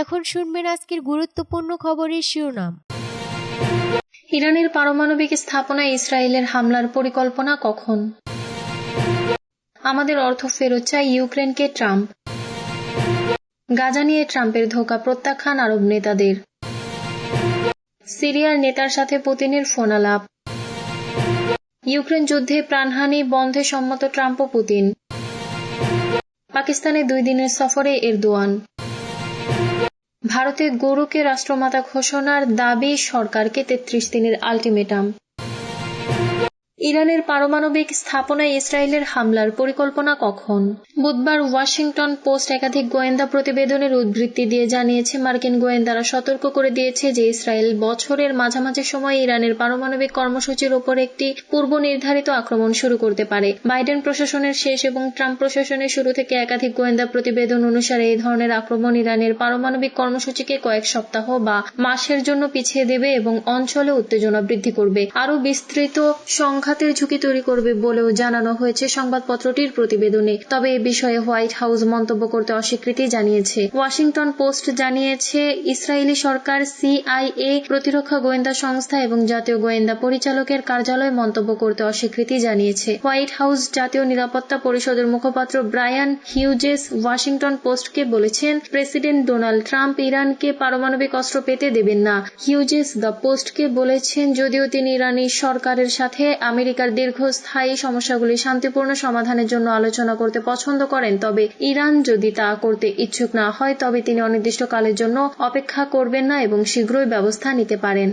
এখন শুনবেন আজকের গুরুত্বপূর্ণ খবরের শিরোনাম। ইরানের পারমাণবিক স্থাপনায় ইসরায়েলের হামলার পরিকল্পনা কখন? আমাদের অর্থ ফেরত চায় ইউক্রেনকে ট্রাম্প। গাজা নিয়ে ট্রাম্পের ধোকা প্রত্যাখ্যান আরব নেতাদের। সিরিয়ার নেতার সাথে পুতিনের ফোন আলাপ ইউক্রেন যুদ্ধে প্রাণহানি, বন্ধে সম্মত ট্রাম্প ও পুতিন। পাকিস্তানে দুই দিনের সফরে এরদোয়ান। ভারতে গরুকে রাষ্ট্রমাতা ঘোষণার দাবি সরকারকে তেত্রিশ দিনের আলটিমেটাম। ইরানের পারমাণবিক স্থাপনায় ইসরায়েলের হামলার পরিকল্পনা কখন? বুধবার ওয়াশিংটন পোস্ট একাধিক গোয়েন্দা প্রতিবেদনের উদ্ধৃতি দিয়ে জানিয়েছে, মার্কিন গোয়েন্দারা সতর্ক করে দিয়েছে যে ইসরায়েল বছরের মাঝামাঝি সময়ে ইরানের পারমাণবিক কর্মসূচির ওপর একটি পূর্ব নির্ধারিত আক্রমণ শুরু করতে পারে। বাইডেন প্রশাসনের শেষ এবং ট্রাম্প প্রশাসনের শুরু থেকে একাধিক গোয়েন্দা প্রতিবেদন অনুসারে এই ধরনের আক্রমণ ইরানের পারমাণবিক কর্মসূচিকে কয়েক সপ্তাহ বা মাসের জন্য পিছিয়ে দেবে এবং অঞ্চলে উত্তেজনা বৃদ্ধি করবে। আরও বিস্তৃত সংঘাতের ঝুঁকি তৈরি করবে বলেও জানানো হয়েছে সংবাদপত্রটির প্রতিবেদনে। তবে এ বিষয়ে হোয়াইট হাউস মন্তব্য করতে অস্বীকৃতি জানিয়েছে। ওয়াশিংটন পোস্ট জানিয়েছে, ইসরায়েলি সরকার সিআইএ, প্রতিরক্ষা গোয়েন্দা সংস্থা এবং জাতীয় গোয়েন্দা পরিচালকের কার্যালয় মন্তব্য করতে অস্বীকৃতি জানিয়েছে। হোয়াইট হাউস জাতীয় নিরাপত্তা পরিষদের মুখপাত্র ব্রায়ান হিউজেস ওয়াশিংটন পোস্টকে বলেছেন, প্রেসিডেন্ট ডোনাল্ড ট্রাম্প ইরানকে পারমাণবিক অস্ত্র পেতে দেবেন না। হিউজেস দ্য পোস্টকে বলেছেন, যদিও তিনি ইরানি সরকারের সাথে আমেরিকার দীর্ঘস্থায়ী সমস্যাগুলি শান্তিপূর্ণ সমাধানের জন্য আলোচনা করতে পছন্দ করেন, তবে ইরান যদি তা করতে ইচ্ছুক না হয়, তবে তিনি অনির্দিষ্টকালের জন্য অপেক্ষা করবেন না এবং শীঘ্রই ব্যবস্থা নিতে পারেন।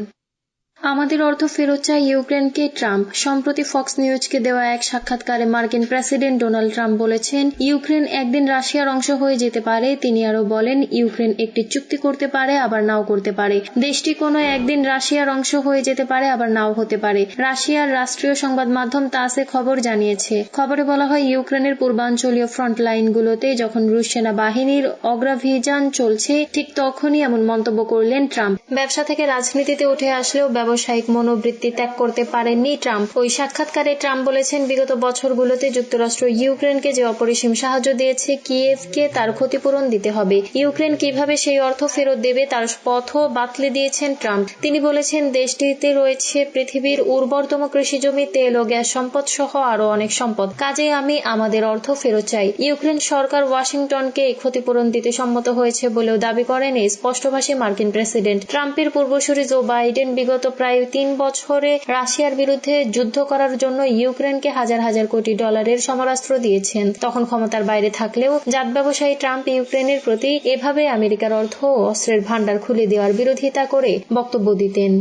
আমাদের অর্থ ফেরত চায় ইউক্রেনকে ট্রাম্প। সম্প্রতি ফক্স নিউজকে দেওয়া এক সাক্ষাৎকারে মার্কিন প্রেসিডেন্ট ডোনাল্ড ট্রাম্প বলেছেন, ইউক্রেন একদিন রাশিয়ার অংশ হয়ে যেতে পারে। তিনি আরও বলেন, ইউক্রেন একটি চুক্তি করতে পারে, আবার নাও করতে পারে। দেশটি কোনো একদিন রাশিয়ার অংশ হয়ে যেতে পারে, আবার নাও হতে পারে। রাশিয়ার রাষ্ট্রীয় সংবাদ মাধ্যম তাসে খবর জানিয়েছে। খবরে বলা হয়, ইউক্রেনের পূর্বাঞ্চলীয় ফ্রন্ট লাইনগুলোতে যখন রুশ সেনা বাহিনীর অগ্রাভিযান চলছে, ঠিক তখনই এমন মন্তব্য করলেন ট্রাম্প। ব্যবসা থেকে রাজনীতিতে উঠে আসলেও ব্যবসায়িক মনোবৃত্তি ত্যাগ করতে পারেননি ট্রাম্প। ওই সাক্ষাৎকারে ট্রাম্প বলেছেন, বিগত বছরগুলোতে যুক্তরাষ্ট্র ইউক্রেনকে যে অপরিসীম সাহায্য দিয়েছে কিয়েভকে, তার ক্ষতিপূরণ দিতে হবে। ইউক্রেন কীভাবে সেই অর্থ ফেরত দেবে, তার পথও বাতলে দিয়েছেন ট্রাম্প। তিনি বলেছেন, দেশটিতে রয়েছে পৃথিবীর উর্বরতম কৃষিজমি, তেল ও গ্যাস সম্পদ সহ আরও অনেক সম্পদ। কাজে আমি আমাদের অর্থ ফেরত চাই। ইউক্রেন সরকার ওয়াশিংটনকে এই ক্ষতিপূরণ দিতে সম্মত হয়েছে বলেও দাবি করেন এই স্পষ্টভাষী মার্কিন প্রেসিডেন্ট। ট্রাম্পের পূর্বসূরি জো বাইডেন বিগত প্রায় তিন বছরে রাশিয়ার বিরুদ্ধে যুদ্ধ করার জন্য ইউক্রেনকে হাজার হাজার কোটি ডলারের সমরাস্ত্র দিয়েছেন। তখন ক্ষমতার বাইরে থাকলেও জাত ব্যবসায়ী ট্রাম্প ইউক্রেনের প্রতি এভাবে আমেরিকার অর্থ ও অস্ত্রের ভান্ডার খুলে দেওয়ার বিরোধিতা করে বক্তব্য দিতেন।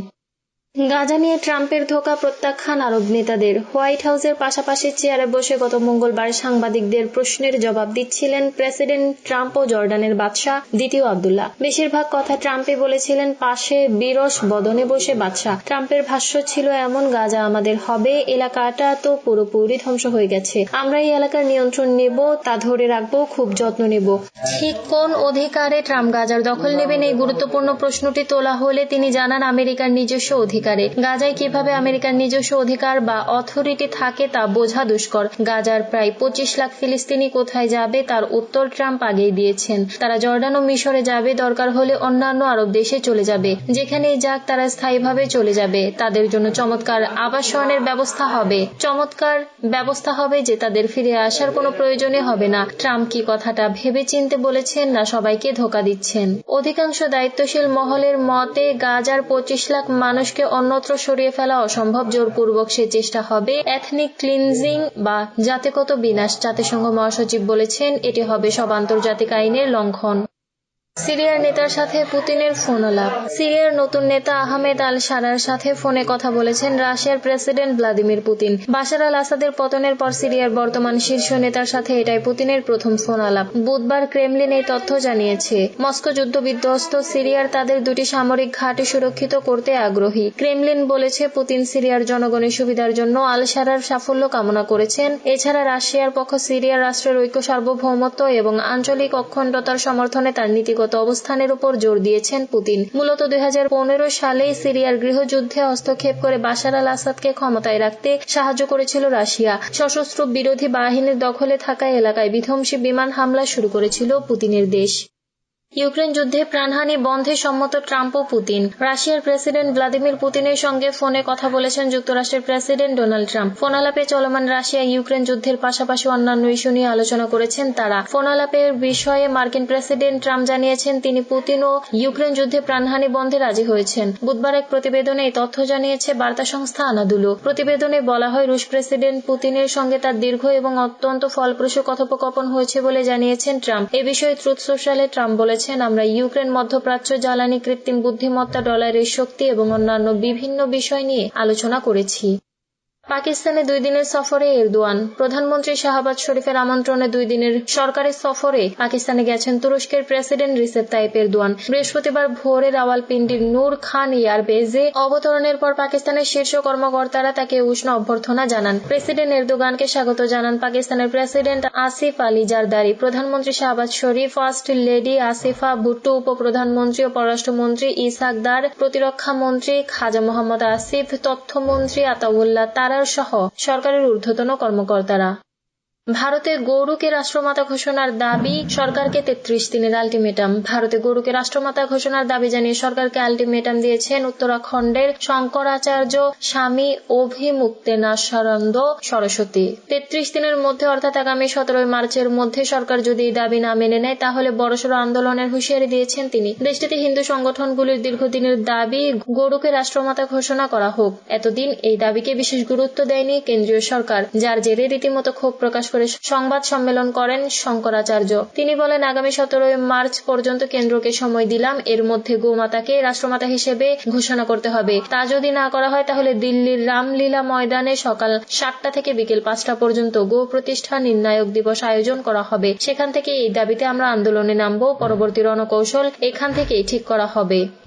গাজা নিয়ে ট্রাম্পের ধোকা প্রত্যাখ্যান আরব নেতাদের। হোয়াইট হাউসের পাশাপাশি চেয়ারে বসে গত মঙ্গলবার সাংবাদিকদের প্রশ্নের জবাব দিচ্ছিলেন প্রেসিডেন্ট ট্রাম্প ও জর্ডানের বাদশাহ দ্বিতীয় আবদুল্লাহ। বেশিরভাগ কথা ট্রাম্পে বলেছিলেন, পাশে বিরস বদনে বসে বাদশাহ। ট্রাম্পের ভাষ্য ছিল, এমন গাজা আমাদের হবে, এলাকাটা তো পুরোপুরি ধ্বংস হয়ে গেছে। আমরা এই এলাকার নিয়ন্ত্রণ নেব, তা ধরে রাখব, খুব যত্ন নেব। ঠিক কোন অধিকারে ট্রাম্প গাজার দখল নেবেন এই গুরুত্বপূর্ণ প্রশ্নটি তোলা হলে তিনি জানান, আমেরিকার নিজস্ব অধিকারে গাজায় কীভাবে আমেরিকার নিজস্ব অধিকার বা অথরিটি থাকে তা বোঝা দুষ্কর। গাজার প্রায় পঁচিশ লাখ ফিলিস্তিনি কোথায় যাবে তার উত্তর ট্রাম্প আগেই দিয়েছেন। তারা জর্ডান ও মিশরে যাবে, দরকার হলে অন্যান্য আরব দেশে চলে যাবে। যেখানেই যাক, তারা স্থায়ীভাবে চলে যাবে। তাদের জন্য চমৎকার আবাসনের ব্যবস্থা হবে। চমৎকার ব্যবস্থা হবে যে তাদের ফিরে আসার কোনো প্রয়োজনে হবে না। ট্রাম্প কি কথাটা ভেবে চিনতে বলেছেন না সবাইকে ধোকা দিচ্ছেন? অধিকাংশ দায়িত্বশীল মহলের মতে, গাজার পঁচিশ লাখ মানুষকে অন্যত্র সরিয়ে ফেলা অসম্ভব জোরপূর্বক সে চেষ্টা হবে এথনিক ক্লিনজিং বা জাতিগত বিনাশ। জাতিসংঘ মহাসচিব বলেছেন, এটি হবে সব আন্তর্জাতিক আইনের লঙ্ঘন। সিরিয়ার নেতার সাথে পুতিনের ফোন আলাপ সিরিয়ার নতুন নেতা আহমেদ আল সারার সাথে ফোনে কথা বলেছেন রাশিয়ার president Vladimir Putin. Bashar al আসাদের পতনের পর সিরিয়ার বর্তমান শীর্ষ নেতার সাথে এটাই পুতিনের প্রথম ফোন আলাপ বুধবার ক্রেমলিন এই তথ্য জানিয়েছে। মস্কো যুদ্ধ বিধ্বস্ত সিরিয়ার তাদের দুটি সামরিক ঘাঁটি সুরক্ষিত করতে আগ্রহী। ক্রেমলিন বলেছে, পুতিন সিরিয়ার জনগণের সুবিধার জন্য আল সারার সাফল্য কামনা করেছেন। এছাড়া রাশিয়ার পক্ষ সিরিয়ার রাষ্ট্রের ঐক্য সার্বভৌমত্ব এবং আঞ্চলিক অখণ্ডতার সমর্থনে তার নীতিগত অবস্থানের উপর জোর দিয়েছেন পুতিন। মূলত দু হাজার পনেরো সালে সিরিয়ার গৃহযুদ্ধে হস্তক্ষেপ করে বাশার আল আসাদকে ক্ষমতায় রাখতে সাহায্য করেছিল রাশিয়া। সশস্ত্র বিরোধী বাহিনীর দখলে থাকা এলাকায় বিধ্বংসী বিমান হামলা শুরু করেছিল পুতিনের দেশ। ইউক্রেন যুদ্ধে প্রাণহানি বন্ধে সম্মত ট্রাম্প ও পুতিন। রাশিয়ার প্রেসিডেন্ট ভ্লাদিমির পুতিনের সঙ্গে ফোনে কথা বলেছেন যুক্তরাষ্ট্রের প্রেসিডেন্ট ডোনাল্ড ট্রাম্প। ফোনালাপে চলমান রাশিয়া ইউক্রেন যুদ্ধের পাশাপাশি অন্যান্য ইস্যু নিয়ে আলোচনা করেছেন তারা। ফোনালাপের বিষয়ে মার্কিন প্রেসিডেন্ট ট্রাম্প জানিয়েছেন, তিনি পুতিন ও ইউক্রেন যুদ্ধে প্রাণহানি বন্ধে রাজি হয়েছেন। বুধবার এক প্রতিবেদনে এই তথ্য জানিয়েছে বার্তা সংস্থা আনাদুলো। প্রতিবেদনে বলা হয়, রুশ প্রেসিডেন্ট পুতিনের সঙ্গে তার দীর্ঘ এবং অত্যন্ত ফলপ্রসূ কথোপকথন হয়েছে বলে জানিয়েছেন ট্রাম্প। এ বিষয়ে ট্রুথ সোশ্যালে ট্রাম্প বলেছেন। আমরা ইউক্রেন মধ্যপ্রাচ্য জ্বালানি কৃত্রিম বুদ্ধিমত্তা, ডলারের শক্তি এবং অন্যান্য বিভিন্ন বিষয় নিয়ে আলোচনা করেছি। পাকিস্তানে দুই দিনের সফরে এরদোয়ান। প্রধানমন্ত্রী শাহবাজ শরীফের আমন্ত্রণে দুই দিনের সরকারি সফরে পাকিস্তানে গেছেন তুরস্কের প্রেসিডেন্ট রিসেপ তাইপ এরদোয়ান। বৃহস্পতিবার ভোরে রাওয়ালপিন্ডির নূর খান এয়ারবেজে অবতরণের পর পাকিস্তানের শীর্ষ কর্মকর্তারা তাকে উষ্ণ অভ্যর্থনা জানান। প্রেসিডেন্ট এরদোগানকে স্বাগত জানান পাকিস্তানের প্রেসিডেন্ট আসিফ আলী জারদারি। প্রধানমন্ত্রী শাহবাজ শরীফ, ফার্স্ট লেডি আসিফা ভুট্টো, উপপ্রধানমন্ত্রী ও পররাষ্ট্রমন্ত্রী ইসাকদার প্রতিরক্ষা মন্ত্রী খাজা মোহাম্মদ আসিফ, তথ্যমন্ত্রী আতাউল্লাহ তারার সহ সরকারের ঊর্ধ্বতন কর্মকর্তারা। ভারতে গৌরুকে রাষ্ট্রমাতা ঘোষণার দাবি, সরকারকে তেত্রিশ দিনের আলটিমেটাম। ভারতে গৌরুকে রাষ্ট্রমাতা ঘোষণার দাবি জানিয়ে সরকারকে আলটিমেটাম দিয়েছেন উত্তরাখণ্ডের শঙ্করাচার্য স্বামী অভিমুক্তেনাশানন্দ সরস্বতী। তেত্রিশ দিনের মধ্যে, অর্থাৎ আগামী সতেরোই মার্চের মধ্যে সরকার যদি এই দাবি না মেনে নেয়, তাহলে বড়সড় আন্দোলনের হুঁশিয়ারি দিয়েছেন তিনি। দেশটিতে হিন্দু সংগঠনগুলির দীর্ঘদিনের দাবি গরুকে রাষ্ট্রমাতা ঘোষণা করা হোক। এতদিন এই দাবিকে বিশেষ গুরুত্ব দেয়নি কেন্দ্রীয় সরকার, যার জেরে রীতিমতো ক্ষোভ প্রকাশ করে সংবাদ সম্মেলন করেন শঙ্করাচার্য। তিনি বলেন, আগামী সতেরোই মার্চ পর্যন্ত কেন্দ্রকে সময় দিলাম, এর মধ্যে গোমাতাকে রাষ্ট্রমাতা হিসেবে ঘোষণা করতে হবে। তা যদি না করা হয়, তাহলে দিল্লির রামলীলা ময়দানে সকাল সাতটা থেকে বিকেল পাঁচটা পর্যন্ত গো প্রতিষ্ঠা নির্ণায়ক দিবস আয়োজন করা হবে। সেখান থেকে এই দাবিতে আমরা আন্দোলনে নামবো। পরবর্তী রণকৌশল এখান থেকেই ঠিক করা হবে।